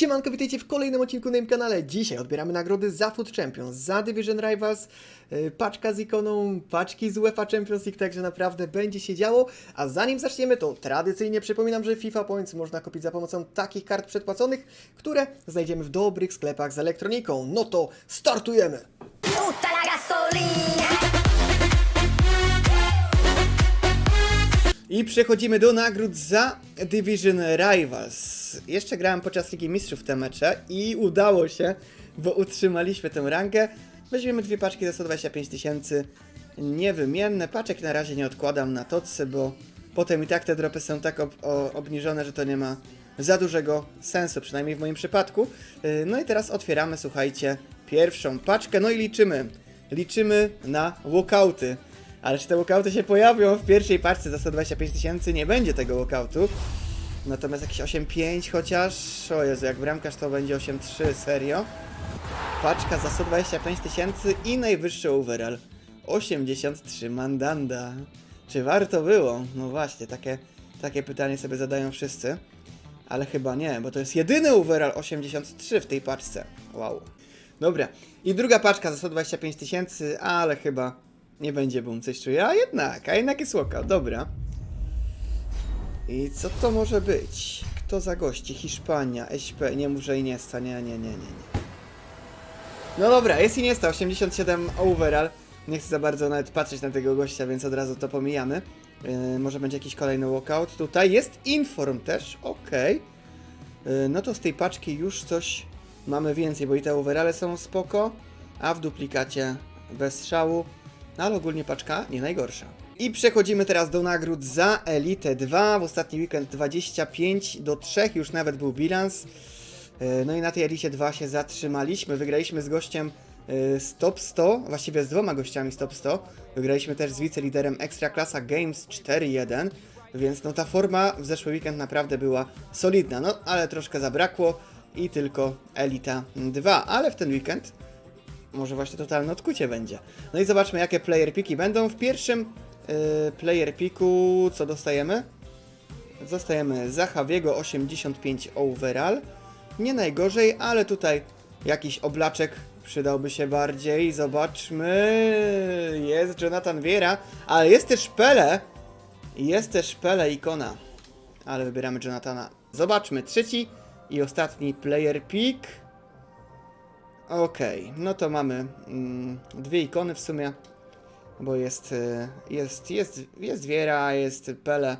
Siemanko, witajcie w kolejnym odcinku na moim kanale. Dzisiaj odbieramy nagrody za Food Champions, za Division Rivals, yy, paczka z ikoną, paczki z UEFA Champions League, także naprawdę będzie się działo. A zanim zaczniemy, to tradycyjnie przypominam, że FIFA Points można kupić za pomocą takich kart przedpłaconych, które znajdziemy w dobrych sklepach z elektroniką. No to startujemy! gusta la gasolina. I przechodzimy do nagród za Division Rivals. Jeszcze grałem podczas Ligi Mistrzów te mecze i udało się, bo utrzymaliśmy tę rangę. Weźmiemy dwie paczki za 125 tysięcy niewymienne. Paczek na razie nie odkładam na tocy, bo potem i tak te dropy są tak ob obniżone, że to nie ma za dużego sensu, przynajmniej w moim przypadku. Yy, No i teraz otwieramy, słuchajcie, pierwszą paczkę, no i liczymy. Liczymy na walkouty. Ale czy te walkouty się pojawią w pierwszej paczce za 125 tysięcy? Nie będzie tego walkoutu. Natomiast jakieś 8,5 chociaż. O Jezu, jak bramkarz to będzie 8,3, serio. Paczka za 125 tysięcy i najwyższy overall. 83 mandanda. Czy warto było? No właśnie, takie, takie pytanie sobie zadają wszyscy. Ale chyba nie, bo to jest jedyny overall 83 w tej paczce. Wow. Dobra. I druga paczka za 125 tysięcy, ale chyba nie będzie boom, coś czuję. A jednak, a jednak jest łoka. Dobra. I co to może być? Kto za gości? Hiszpania, SP, nie muszę Iniesta, nie, nie, nie, nie, nie. No dobra, jest Iniesta, 87 overall. Nie chcę za bardzo nawet patrzeć na tego gościa, więc od razu to pomijamy. Yy, może będzie jakiś kolejny walkout. Tutaj jest Inform też, okej. Yy, no to z tej paczki już coś mamy więcej, bo i te overale są spoko, a w duplikacie bez szału. No ale ogólnie paczka nie najgorsza. I przechodzimy teraz do nagród za Elite 2. W ostatni weekend 25 do 3 już nawet był bilans. Yy, No i na tej Elicie 2 się zatrzymaliśmy. Wygraliśmy z gościem yy, z top 100, właściwie z dwoma gościami z top 100. Wygraliśmy też z wiceliderem Ekstraklasa Games 4-1. Więc no ta forma w zeszły weekend naprawdę była solidna. No ale troszkę zabrakło i tylko Elita 2. Ale w ten weekend może właśnie totalne odkucie będzie. No i zobaczmy, jakie player piki będą. W pierwszym player piku co dostajemy? Dostajemy Zachawiego 85 overall. Nie najgorzej, ale tutaj jakiś oblaczek przydałby się bardziej. Zobaczmy. Jest Jonathan Wiera, ale jest też Pele. Jest też Pele ikona. Ale wybieramy Jonathana. Zobaczmy, trzeci i ostatni player pick. Okej, no to mamy mm, dwie ikony w sumie, bo jest, y, jest, jest, jest Wiera, jest Pele,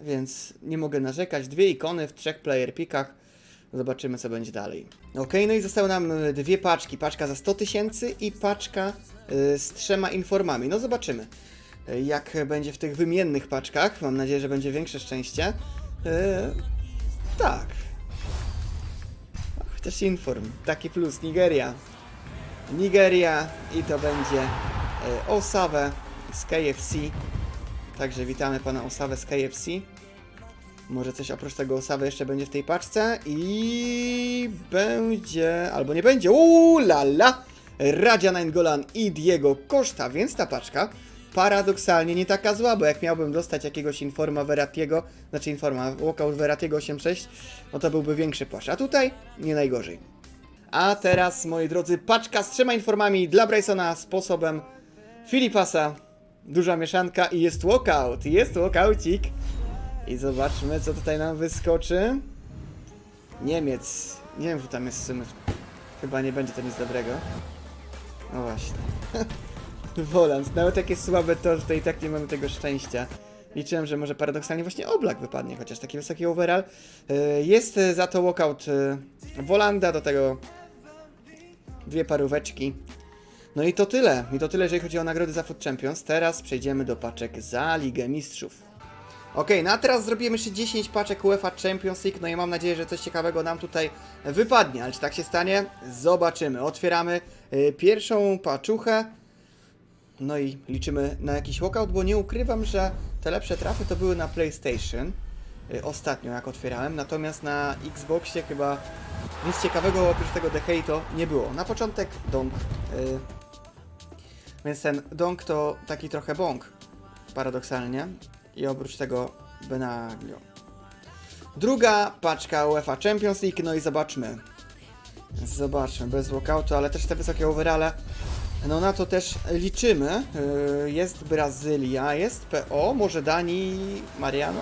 więc nie mogę narzekać. Dwie ikony w trzech player pickach. Zobaczymy, co będzie dalej. Okej, no i zostały nam y, dwie paczki. Paczka za 100 tysięcy i paczka y, z trzema informami. No zobaczymy, jak będzie w tych wymiennych paczkach. Mam nadzieję, że będzie większe szczęście. Y, tak, Chociaż inform. Taki plus. Nigeria. Nigeria i to będzie Osawę z KFC. Także witamy pana Osawę z KFC. Może coś oprócz tego Osawy jeszcze będzie w tej paczce i będzie, albo nie będzie. Uuu la la! Radzia Nainggolan i Diego Costa, więc ta paczka paradoksalnie nie taka zła, bo jak miałbym dostać jakiegoś informa Veratiego, znaczy informa walkout Veratiego 8.6, no to byłby większy płaszcz. A tutaj nie najgorzej. A teraz, moi drodzy, paczka z trzema informami dla Brysona sposobem Filipasa. Duża mieszanka i jest walkout, jest walkoucik. I zobaczmy, co tutaj nam wyskoczy. Niemiec. Nie wiem, kto tam jest w sumie. Chyba nie będzie to nic dobrego. No właśnie. Woland. Nawet jest słabe to, tutaj i tak nie mamy tego szczęścia. Liczyłem, że może paradoksalnie właśnie Oblak wypadnie, chociaż taki wysoki overall. Yy, Jest yy, za to walkout yy, Wolanda, do tego dwie paróweczki. No i to tyle. I to tyle, jeżeli chodzi o nagrody za Food Champions. Teraz przejdziemy do paczek za Ligę Mistrzów. Okej, no a teraz zrobimy jeszcze 10 paczek UEFA Champions League, no i mam nadzieję, że coś ciekawego nam tutaj wypadnie, ale czy tak się stanie? Zobaczymy. Otwieramy y, pierwszą paczuchę, no i liczymy na jakiś walkout, bo nie ukrywam, że te lepsze trafy to były na PlayStation, y, ostatnio jak otwierałem, natomiast na Xboxie chyba nic ciekawego oprócz tego The Hate nie było. Na początek Donk, y, więc ten Donk to taki trochę bąk, paradoksalnie. I oprócz tego Benaglio. Druga paczka UEFA Champions League, no i zobaczmy. Zobaczmy, bez walkoutu, ale też te wysokie overale. No na to też liczymy. Yy, Jest Brazylia, jest PO, może Danii, Mariano.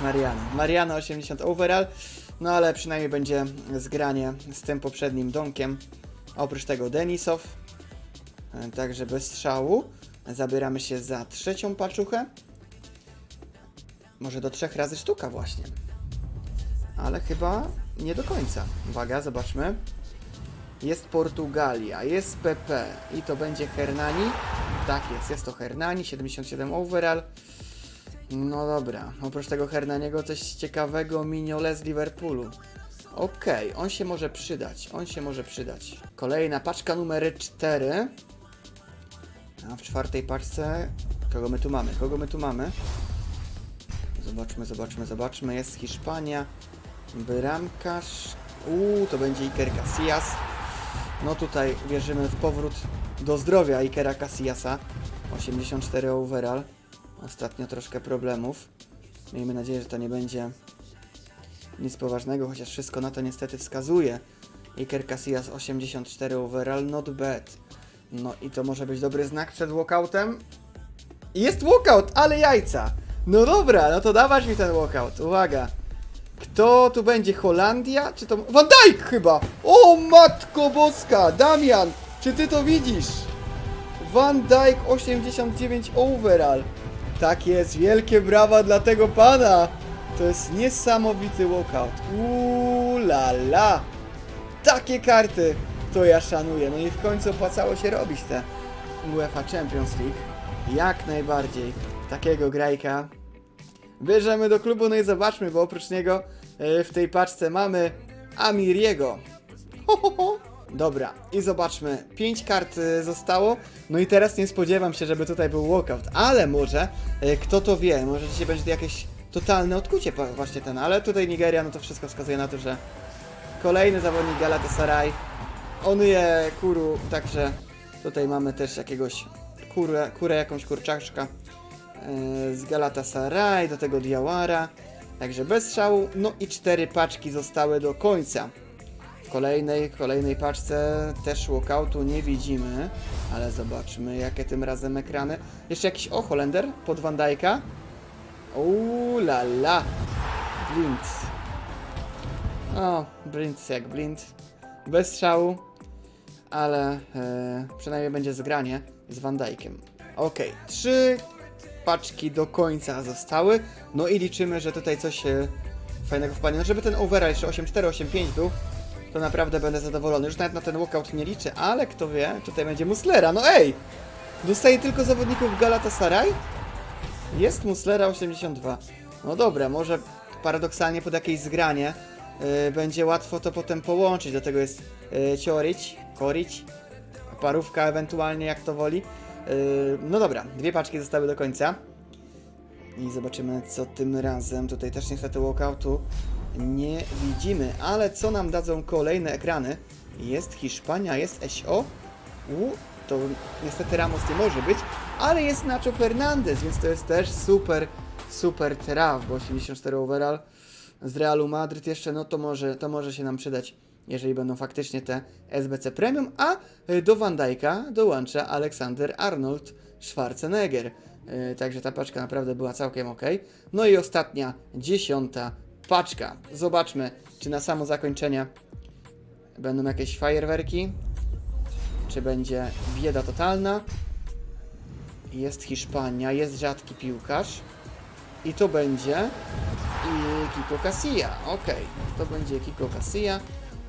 Mariano. Mariano 80 overall. No ale przynajmniej będzie zgranie z tym poprzednim donkiem. A oprócz tego Denisow. E, Także bez strzału. Zabieramy się za trzecią paczuchę. Może do trzech razy sztuka właśnie. Ale chyba nie do końca. Uwaga, zobaczmy. Jest Portugalia, jest PP i to będzie Hernani. Tak jest, jest to Hernani, 77 overall. No dobra, oprócz tego Hernaniego coś ciekawego Mignole z Liverpoolu. Okej, on się może przydać, on się może przydać. Kolejna paczka numer 4. A w czwartej paczce kogo my tu mamy? Kogo my tu mamy? Zobaczmy, zobaczmy, zobaczmy. Jest Hiszpania. Bramkarz. Uuu, to będzie Iker Casillas. No tutaj wierzymy w powrót do zdrowia Ikera Casillasa. 84 overall. Ostatnio troszkę problemów. Miejmy nadzieję, że to nie będzie nic poważnego, chociaż wszystko na to niestety wskazuje. Iker Casillas 84 overall, not bad. No i to może być dobry znak przed walkoutem. Jest walkout, ale jajca! No dobra, no to dawać mi ten walkout. Uwaga. Kto tu będzie? Holandia? Czy to... Van Dijk chyba! O matko boska! Damian! Czy ty to widzisz? Van Dijk 89 overall. Tak jest, wielkie brawa dla tego pana! To jest niesamowity walkout. Uuu la la! Takie karty to ja szanuję. No i w końcu opłacało się robić te UEFA Champions League. Jak najbardziej. Takiego grajka bierzemy do klubu, no i zobaczmy, bo oprócz niego e, w tej paczce mamy Amiriego. Ho, ho, ho. Dobra, i zobaczmy. 5 kart e, zostało. No i teraz nie spodziewam się, żeby tutaj był walkout, ale może, e, kto to wie, może dzisiaj będzie jakieś totalne odkucie właśnie ten, ale tutaj Nigeria, no to wszystko wskazuje na to, że kolejny zawodnik Galatasaray. On je kuru, także tutaj mamy też jakiegoś kurę, kurę jakąś kurczaczka e, z Galatasaray, do tego Diawara. Także bez strzału. No i cztery paczki zostały do końca. W kolejnej, kolejnej paczce też walkoutu nie widzimy, ale zobaczmy jakie tym razem ekrany. Jeszcze jakiś o Holender pod Van Dijk'a. La la. Blind. O, blind jak blind. Bez strzału, ale e, przynajmniej będzie zgranie z Van Dijkiem. Okej, trzy paczki do końca zostały. No i liczymy, że tutaj coś e, fajnego wpadnie. No żeby ten overall jeszcze 8-4, 8-5 był, to naprawdę będę zadowolony. Już nawet na ten walkout nie liczę, ale kto wie, tutaj będzie Muslera. No ej! Dostaje tylko zawodników Galatasaray? Jest Muslera 82. No dobra, może paradoksalnie pod jakieś zgranie y, będzie łatwo to potem połączyć. Do tego jest y, Ciorić, Korić, parówka ewentualnie jak to woli. Y, no dobra, dwie paczki zostały do końca. I zobaczymy co tym razem. Tutaj też niestety walkoutu nie widzimy, ale co nam dadzą kolejne ekrany? Jest Hiszpania, jest SO. U, to niestety Ramos nie może być, ale jest Nacho Fernandez, więc to jest też super, super traf, bo 84 overall z Realu Madryt jeszcze, no to może, to może się nam przydać, jeżeli będą faktycznie te SBC Premium, a y, do Van Dijk'a dołącza Aleksander Arnold Schwarzenegger. Y, Także ta paczka naprawdę była całkiem ok. No i ostatnia, dziesiąta paczka. Zobaczmy, czy na samo zakończenie będą jakieś fajerwerki, czy będzie bieda totalna. Jest Hiszpania, jest rzadki piłkarz. I to będzie Kiko Casilla. Ok, to będzie Kiko Casilla.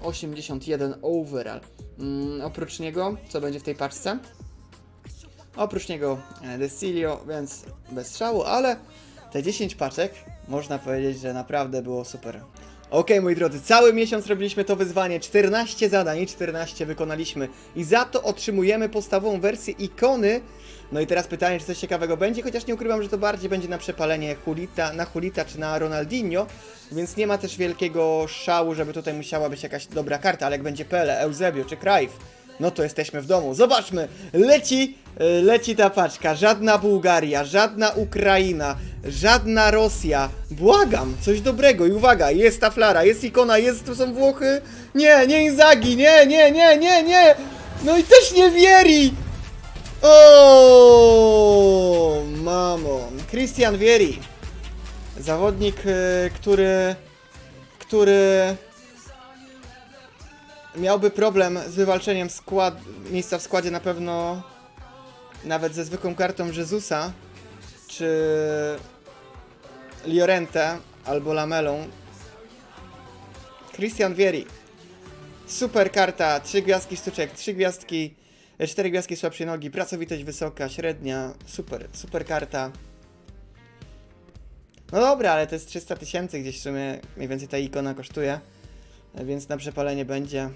81 overall. Mm, oprócz niego, co będzie w tej paczce? Oprócz niego Desilio, więc bez strzału, ale te 10 paczek można powiedzieć, że naprawdę było super. Ok, moi drodzy, cały miesiąc robiliśmy to wyzwanie, 14 zadań i 14 wykonaliśmy. I za to otrzymujemy podstawową wersję ikony. No i teraz pytanie, czy coś ciekawego będzie, chociaż nie ukrywam, że to bardziej będzie na przepalenie Hulita, na Hulita czy na Ronaldinho, więc nie ma też wielkiego szału, żeby tutaj musiała być jakaś dobra karta, ale jak będzie Pele, Eusebio czy Cruyff, No to jesteśmy w domu. Zobaczmy, leci, y, leci ta paczka. Żadna Bułgaria, żadna Ukraina, żadna Rosja. Błagam, coś dobrego. I uwaga, jest ta flara, jest ikona, jest, tu są Włochy. Nie, nie Inzagi, nie, nie, nie, nie, nie. No i też nie Vieri. O, mamo. Christian Vieri. Zawodnik, y, który, który miałby problem z wywalczeniem skład, miejsca w składzie na pewno nawet ze zwykłą kartą Jezusa czy Liorente albo Lamelą. Christian Vieri. Super karta, 3 gwiazdki sztuczek, 3 gwiazdki, 4 gwiazdki słabszej nogi, pracowitość wysoka, średnia, super, super karta. No dobra, ale to jest 300 tysięcy gdzieś w sumie, mniej więcej ta ikona kosztuje, więc na przepalenie będzie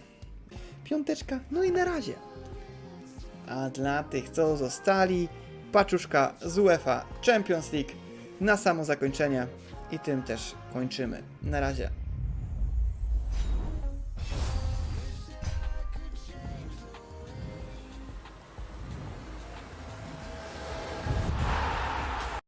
piąteczka, no i na razie. A dla tych, co zostali, paczuszka z UEFA Champions League na samo zakończenie i tym też kończymy. Na razie.